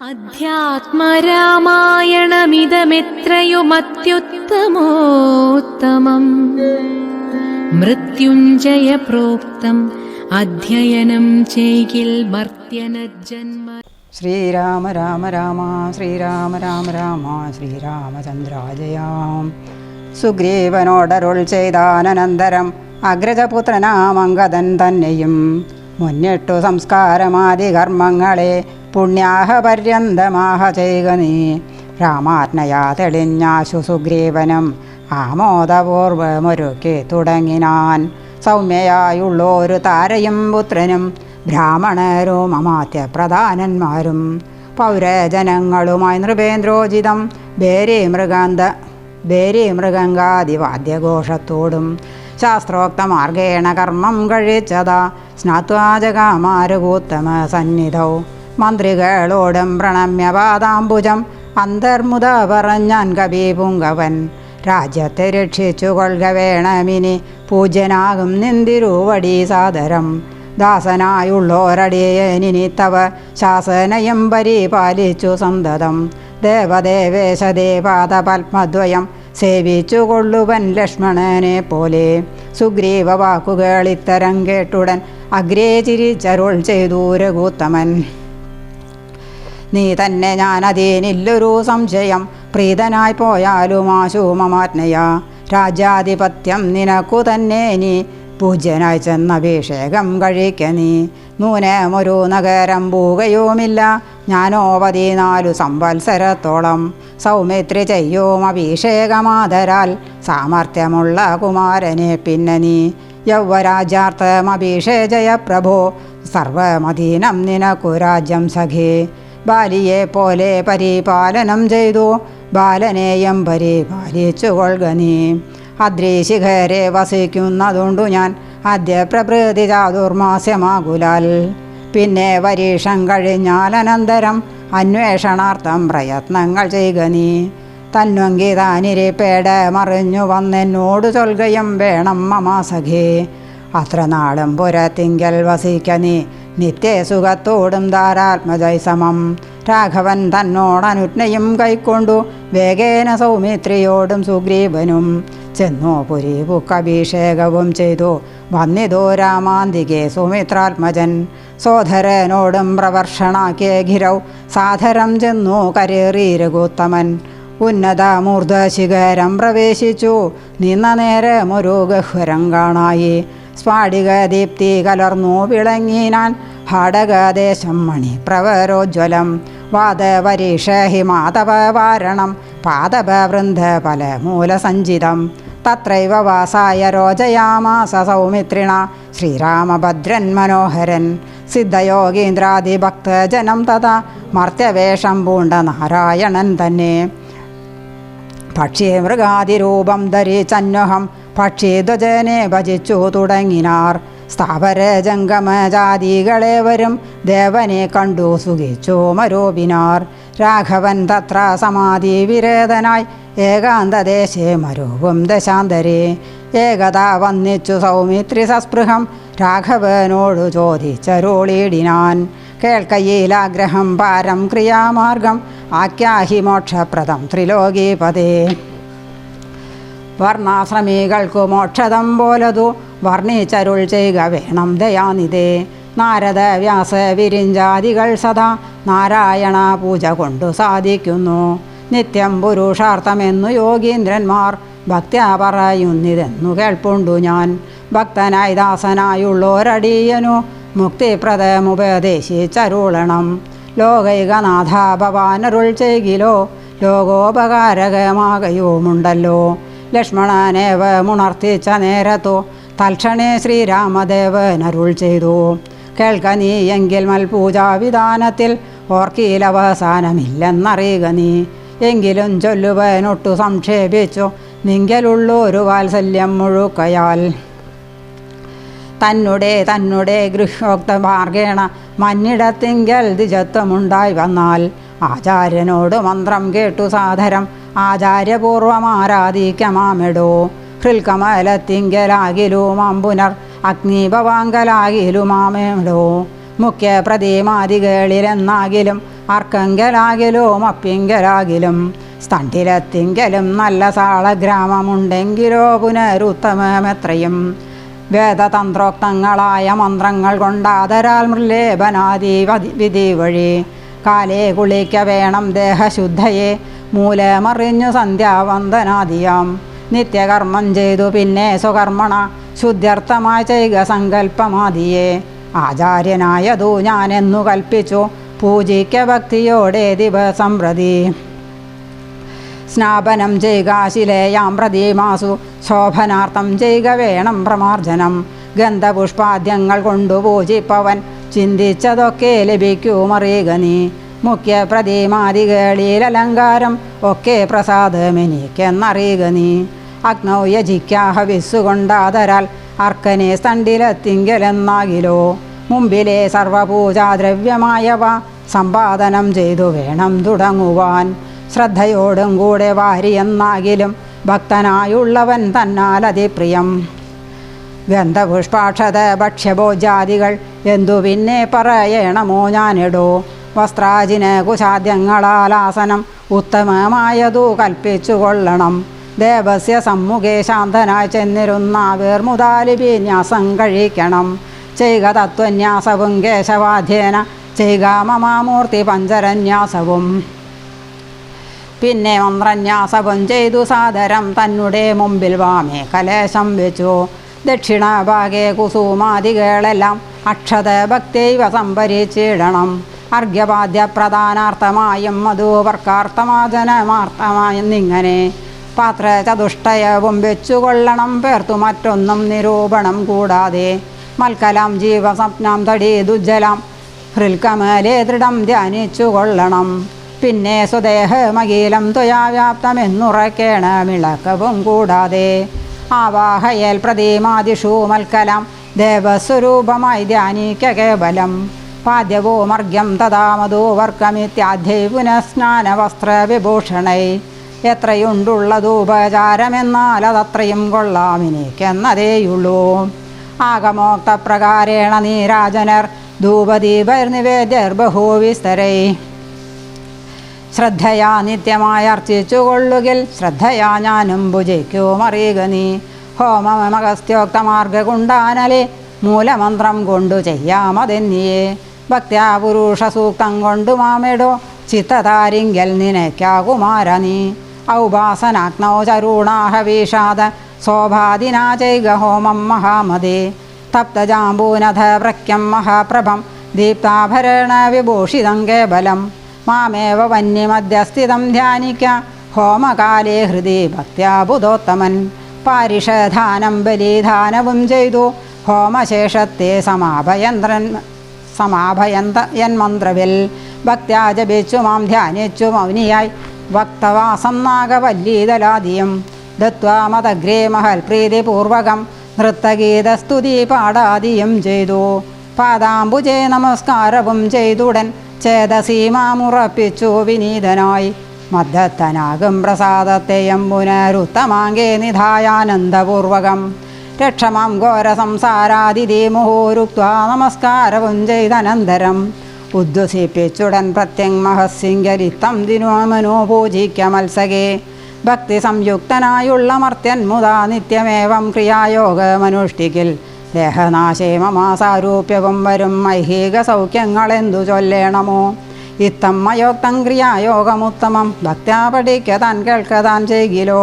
അധ്യാത്മരാമായണമിതമെത്രയുമത്യുത്തമോത്തമം. മൃത്യുഞ്ജയ പ്രോക്തം അധ്യയനം ചെയ്യിൽ മർത്യനജന്മ ശ്രീരാമ രാമ രാമ ശ്രീരാമ രാമ രാമ ശ്രീരാമചന്ദ്രാജയാം. സുഗ്രീവനോടരുൾ ചെയ്താനന്തരം അഗ്രജപുത്രനാമംഗതൻ തന്നെയും. മുന്നിട്ടു സംസ്കാരമാദി കർമ്മങ്ങളെ പുണ്യാഹ പര്യന്തമാഹ ചെയ്യുക നീ. രാമാത്മയാ തെളിഞ്ഞാശു സുഗ്രീവനും. ആമോദപൂർവമൊരുക്കി തുടങ്ങിനാൻ. സൗമ്യയായുള്ളൊരു താരയും പുത്രനും. ബ്രാഹ്മണരും അമാത്യ പ്രധാനന്മാരും. പൗരജനങ്ങളുമായി നൃപേന്ദ്രോചിതം. ബേരി മൃഗാന്ത ബേരി മൃഗങ്കാദിവാദ്യഘോഷത്തോടും ശാസ്ത്രോക്ത മാർഗേണ കർമ്മം കഴിച്ചതാ. സ്നാത്വാജകാമാരുകൂത്തമ സന്നിധൗ മന്ത്രികളോടും പ്രണമ്യ പാദാംബുജം അന്തർമുത പറഞ്ഞാൻ കവി പുങ്കവൻ രാജ്യത്തെ രക്ഷിച്ചു കൊള്ളുക വേണമിനി പൂജ്യനാകും നിന്തിരുവടി സാദരം. ദാസനായുള്ളോരടിയനിനി തവ ശാസനയും പരിപാലിച്ചു സന്തതം. ദേവദേവേശ ദേവാത പത്മദ്വയം സേവിച്ചു കൊള്ളുവൻ ലക്ഷ്മണനെ പോലെ. സുഗ്രീവ വാക്കുകൾ ഇത്തരം കേട്ടുടൻ അഗ്രേ ചിരിച്ചരുൾ ചെയ്തു രഘുത്തമൻ. നീ തന്നെ ഞാൻ അതേനില്ലൊരു സംശയം. പ്രീതനായി പോയാലും ആശുമമാത്മയ രാജാധിപത്യം നിനക്കു തന്നെ നീ പൂജ്യനായി ചെന്നഭിഷേകം കഴിക്ക നീ. നൂനമൊരു നഗരം പോവുകയുമില്ല ഞാനോ പതിനാലു സംവത്സരത്തോളം സൗമിത്രി ചെയ്യും അഭിഷേകമാതരാൽ സാമർഥ്യമുള്ള കുമാരനെ പിന്നെ നീ. യൗവരാജാർത്ഥം അഭിഷേചയ പ്രഭോ. സർവമധീനം നിനക്കു രാജ്യം സഖേ. ബാലിയെ പോലെ പരിപാലനം ചെയ്തു. ബാലനെയും പരിപാലിച്ചു കൊള്ളുക നീ. അദ്രീശിഖരെ വസിക്കുന്നതുകൊണ്ടു ഞാൻ. ആദ്യ പ്രഭൃതി ചാതുർമാസ്യമാകുലാൽ. പിന്നെ പരീക്ഷം കഴിഞ്ഞാൽ അനന്തരം അന്വേഷണാർത്ഥം പ്രയത്നങ്ങൾ ചെയ്യുക നീ. തന്നൊങ്കി താനിരിപ്പേട മറിഞ്ഞു വന്നെന്നോട് ചൊൽകയും വേണം മമാസഖേ. അത്ര നാളും പുരത്തിങ്കൽ വസിക്ക നീ. നിത്യസുഖത്തോടും ധാരാത്മജൈസമം. രാഘവൻ തന്നോടനുജ്ഞയും കൈക്കൊണ്ടു വേഗേന സൗമിത്രിയോടും സുഗ്രീവനും ചെന്നോ പുരി പുക്കഭിഷേകവും ചെയ്തു. വന്നിതോ രാമാന്തികെ സുമിത്രാത്മജൻ. സോധരനോടും പ്രവർഷണാക്കിയ ഗിരൗ സാധരം ചെന്നു കരേറി രഘുത്തമൻ ഉന്നത മൂർധശിഖരം പ്രവേശിച്ചു. നിന്ന നേരമൊരു ഗഹ്വരം കാണായി. സ്ഫാടിക ദീപ്തി കലർന്നു വിളങ്ങിനാൻ ഹാടകദേശം മണി പ്രവരോജ്വലം. വാദവരീഷ ഹിമാതപ വാരണം പാദപ പല മൂലസഞ്ചിതം. തത്രൈവ വാസായ രോചയാമാസ സൗമിത്രിണ ശ്രീരാമഭദ്രൻ മനോഹരൻ. സിദ്ധയോഗീന്ദ്രാദിഭക്തജനം തഥാ മർത്യവേഷം പൂണ്ട നാരായണൻ തന്നെ. പക്ഷി മൃഗാതിരൂപം ധരിച്ചന്വഹം പക്ഷിധ്വജനെ ഭജിച്ചു തുടങ്ങിനാർ. സ്ഥാപര ജംഗമ ജാതികളെ വരും ദേവനെ കണ്ടു സുഖിച്ചു മരോപിനാർ രാഘവൻ തത്ര സമാധി വിരേതനായി ഏകാന്തദേശേ മരോവും ദശാന്തരേ. ഏകത വന്നിച്ചു സൗമിത്രി സസ്പൃഹം രാഘവനോടു ചോദിച്ചരുളിയിടിനാൻ. കേൾക്കയിലാഗ്രഹം പാരം ക്രിയാമാർഗം ആഖ്യാഹി മോക്ഷപ്രദം ത്രിലോകീപതേ. വർണാശ്രമികൾക്കു മോക്ഷതം പോലതു വർണിച്ചരുൾ ചെയ്യുക വേണം ദയാനിതേ നാരദ വ്യാസ വിരിഞ്ചാദികൾ സദാ നാരായണ പൂജ കൊണ്ടു സാധിക്കുന്നു. നിത്യം പുരുഷാർത്ഥമെന്നു യോഗീന്ദ്രന്മാർ ഭക്തി പറയുന്നിതെന്നു കേൾപ്പുണ്ടു ഞാൻ. ഭക്തനായി ദാസനായുള്ളോരടിയനു മുക്തിപ്രദമുപദേശിച്ചരുളണം ലോകൈകനാഥ ഭവാനരുൾ ചെയ്കിലോ ലോകോപകാരകമാകയുമുണ്ടല്ലോ. ലക്ഷ്മണനേവമുണർത്തിച്ച നേരത്തോ തൽക്ഷണേ ശ്രീരാമദേവനരുൾ ചെയ്തു. കേൾക്ക നീ എങ്കിൽ മൽപൂജാവിധാനത്തിൽ ഓർക്കിയിലവസാനമില്ലെന്നറിയുക നീ. എങ്കിലും ചൊല്ലുവനൊട്ടു സംക്ഷേപിച്ചു നിങ്കലുള്ളൊരു വാത്സല്യം മുഴുക്കയാൽ. തന്നെ തന്നെ ഗൃഹോക്ത മാർഗേണ മന്നിടത്തിങ്കൽ ദ്വിജത്വമുണ്ടായി വന്നാൽ ആചാര്യനോട് മന്ത്രം കേട്ടു സാദരം. ആചാര്യപൂർവമാരാധിക്കമാമെടോ ഹൃൽക്കമലത്തിങ്കലാകിലുമാം പുനർ അഗ്നിഭവാങ്കലാകിലുമാമേടോ മുഖ്യ പ്രതിമാതികളിലെന്നാകിലും അർക്കങ്കലാകിലും അപ്പിങ്കലാകിലും സ്തണ്ടിലെത്തിങ്കലും നല്ല സാളഗ്രാമമുണ്ടെങ്കിലോ പുനരുത്തമമെത്രയും. വേദതന്ത്രോക്തങ്ങളായ മന്ത്രങ്ങൾ കൊണ്ടാതരാൽ മൃലേപനാദി വിധി വഴി. കാലേ കുളിക്ക വേണം ദേഹശുദ്ധയെ. മൂലമറിഞ്ഞു സന്ധ്യാവന്ദനാദിയാം നിത്യകർമ്മം ചെയ്തു പിന്നെ സ്വകർമ്മണ ശുദ്ധ്യർത്ഥമായ ചെയ്യുക സങ്കല്പമാദിയെ. ആചാര്യനായതു ഞാനെന്നു കൽപ്പിച്ചു പൂജിക്ക ഭക്തിയോടെ ദിവസം പ്രതി. സ്നാപനം ചെയ്യുക ശിലേയാം പ്രതിമാസു ശോഭനാർത്ഥം ചെയ്യുക വേണം പ്രമാർജനം. ഗന്ധപുഷ്പാദ്യങ്ങൾ കൊണ്ടു പൂജിപ്പവൻ ചിന്തിച്ചതൊക്കെ ലഭിക്കുമറിയുക നീ. മുഖ്യ പ്രതിമാദികളിൽ അലങ്കാരം ഒക്കെ പ്രസാദമെനിക്കെന്നറിയുക നീ. അഗ്നൗ യജിക്കാഹ വിസ്സുകൊണ്ടാതരാൽ അർക്കനെ സ്തണ്ടിലെത്തിങ്കലെന്നാകിലോ മുമ്പിലെ സർവപൂജാദ്രവ്യമായവ സമ്പാദനം ചെയ്തു വേണം തുടങ്ങുവാൻ. ശ്രദ്ധയോടും കൂടെ വാരിയെന്നാകിലും ഭക്തനായുള്ളവൻ തന്നാൽ അതിപ്രിയം ഗന്ധപുഷ്പാക്ഷത ഭക്ഷ്യഭോജാദികൾ എന്തു പിന്നെ പറയണമോ ഞാനിടോ. വസ്ത്രാജിന് കുശാദ്യങ്ങളാലാസനം ഉത്തമമായതു കൽപ്പിച്ചു കൊള്ളണം ദേവസ്യ സമ്മുഖേ ശാന്തനായി ചെന്നിരുന്ന വേർമുതാലിപിന്യാസം കഴിക്കണം. ചെയ്ക തത്വന്യാസവും കേശവാധ്യേന ചെയ്ക മമാമൂർത്തി പഞ്ചരന്യാസവും. പിന്നെ മന്ത്രന്യാസവും ചെയ്തു സാദരം തന്നുടെ മുമ്പിൽ വാമേ കലേശം വെച്ചു. ദക്ഷിണഭാഗേ കുസുമാദികളെല്ലാം അക്ഷത ഭക്തൈവ സംഭരിച്ചിടണം. അർഘ്യപാദ്യ പ്രധാനാർത്ഥമായും മധുവർക്കാർത്ഥമാജനമാർത്ഥമായും ഇങ്ങനെ പാത്ര ചതുഷ്ടയവും വെച്ചുകൊള്ളണം പേർത്തു മറ്റൊന്നും നിരൂപണം കൂടാതെ മൽക്കലാം ജീവസ്വപ്നം തടി ദുജ്ജലാം ഹൃൽക്കമലെ ദൃഢം ധ്യാനിച്ചു കൊള്ളണം പിന്നെ സ്വദേഹമകീലം ത്വയാ മിളക്കവും കൂടാതെ ആവാഹയൽ പ്രതിമാതിഷു മൽക്കലാം ദേവസ്വരൂപമായി ധ്യാനിക്ക കേവലം. പാദ്യവോമർഘ്യം വർഗമിത്യാധ്യേ പുനഃസ്നാന പുനഃസ്നാനവസ്ത്രവിഭൂഷണൈ. വിഭൂഷണൈ എത്രയുണ്ടുള്ളതുപചാരമെന്നാൽ അതത്രയും കൊള്ളാമിനിക്കെന്നതേയുള്ളൂ. ആകമോക്തപ്രകാരേണ നീരാജനർ ധൂപദീപർനിവേദ്യർ ബഹുവിസ്തരൈ. ശ്രദ്ധയാ നിത്യമായി അർച്ചിച്ചു കൊള്ളുകിൽ ശ്രദ്ധയാ ഞാനും ഭുജയ്ക്കോ മറിയുക നീ. ഹോമമഗസ്ത്യോക്ത മാർഗകുണ്ടാനലെ മൂലമന്ത്രം കൊണ്ടു ചെയ്യാമതെന്നിയെ. ഭക്ത്യാ പുരുഷ സൂക്തം കൊണ്ട് മാമിടോ ചിത്തതാരിങ്കൽ നിനയ്ക്കാകുമാര നീ. ഔപാസനാഗ്നോ ചരൂണാഹ വീഷാദ ശോഭാദിനാ ചെയ്ക ഹോമം മഹാമതേ. തപ്തജാമ്പൂനധ പ്രഖ്യം മഹാപ്രഭം ദീപ്താഭരണ വിഭൂഷിതം കേവലം. മാമേവ വന്യമധ്യസ്ഥിതം ധ്യാനിക്ക ഹോമകാലേ ഹൃദി ഭക്ത്യാബുധോത്തമൻ പാരിഷധാനം ബലിധാനവും ചെയ്തു ഹോമശേഷത്തെ സമാഭയന്ത്രൻ സമാഭയന്ത യന്മന്ത്രവിൽ ഭക്ത്യാ ജപിച്ചു മാം ധ്യാനിച്ചു മൗനിയായി. ഭക്തവാസം നാഗവല്ലീതലാദിയും. ദത്വാ മതഗ്രേ മഹൽ പ്രീതിപൂർവകം നൃത്തഗീതസ്തുതി പാടാദിയും ചെയ്തു. പാദാംബുജേ നമസ്കാരവും ചെയ്തുടൻ ചേതസീമാമുറപ്പിച്ചു വിനീതനായി. മദ്ദത്തനാകും പ്രസാദത്തെയം പുനരുത്തമാങ്കേ നിധായാനന്ദപൂർവകം. രക്ഷമാം ഘോര സംസാരാതിഥി മുഹൂരുക്വാ നമസ്കാരവും ചെയ്തനന്തരം ഉദ്വസിപ്പിച്ചുടൻ പ്രത്യങ് മഹസിംഗരിത്തം ദിനോമനോ പൂജിക്ക മത്സകേ. ഭക്തി സംയുക്തനായുള്ള മർത്യൻ മുതാ നിത്യമേവം ക്രിയായോഗമനുഷ്ഠിക്കിൽ ദേഹനാശേ മമാസാരൂപ്യവും വരും ഐഹിക സൗഖ്യങ്ങളെന്തു ചൊല്ലേണമോ? ഇത്തം മയോക്തം ക്രിയായോഗമുത്തമം ഭക്ത്യാ പഠിക്കതാൻ കേൾക്കതാൻ കേൾക്ക താൻ ചെയ്കിലോ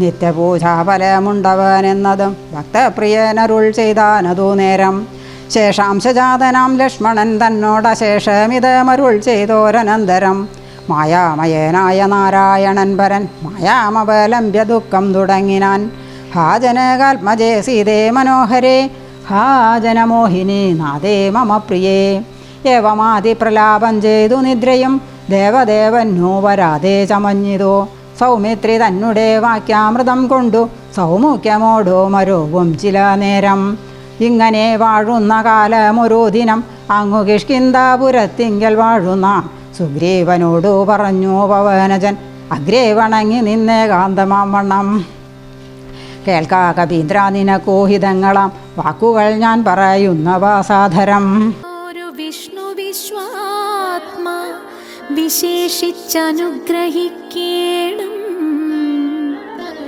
നിത്യപൂജാഫലമുണ്ടവനെന്നതും ഭക്തപ്രിയനരുൾ ചെയ്താനതു നേരം. ശേഷാംശജാതനാം ലക്ഷ്മണൻ തന്നോട മരുൾ ചെയ്തോരനന്തരം. മായാമയനായ നാരായണൻ പരൻ മായാമവലംബ്യ ദുഃഖം തുടങ്ങിനാൻ. ഹാജനകാത്മജേ സീതേ മനോഹരേ ഹാജനമോഹിനി നാദേ മമ പ്രിയേ. ഏവമാതി പ്രലാപം ചെയ്തു നിദ്രയും ദേവദേവന്നോ വരാതെ ചമഞ്ഞിതോ. സൗമിത്രി തന്നുടേ വാക്യാമൃതം കൊണ്ടു സൗമുഖ്യമോടോ മരോവും ചില നേരം. ഇങ്ങനെ വാഴുന്ന കാലമൊരു ദിനം അങ്ങു കിഷ്കിന്താപുരത്തിങ്കൽ വാഴുന്ന സുഗ്രീവനോടു പറഞ്ഞു പവനജൻ അഗ്രേ വണങ്ങി നിന്നേകാന്തമാം വണ്ണം. കേൾക്കാ കപീന്ദ്ര നിനക്കോഹിതങ്ങളാം വാക്കുകൾ ഞാൻ പറയുന്നവ സാധരം. ഒരു വിഷ്ണു വിശ്വാത്മാ വിശേഷിച്ചനുഗ്രഹിക്കേണമേ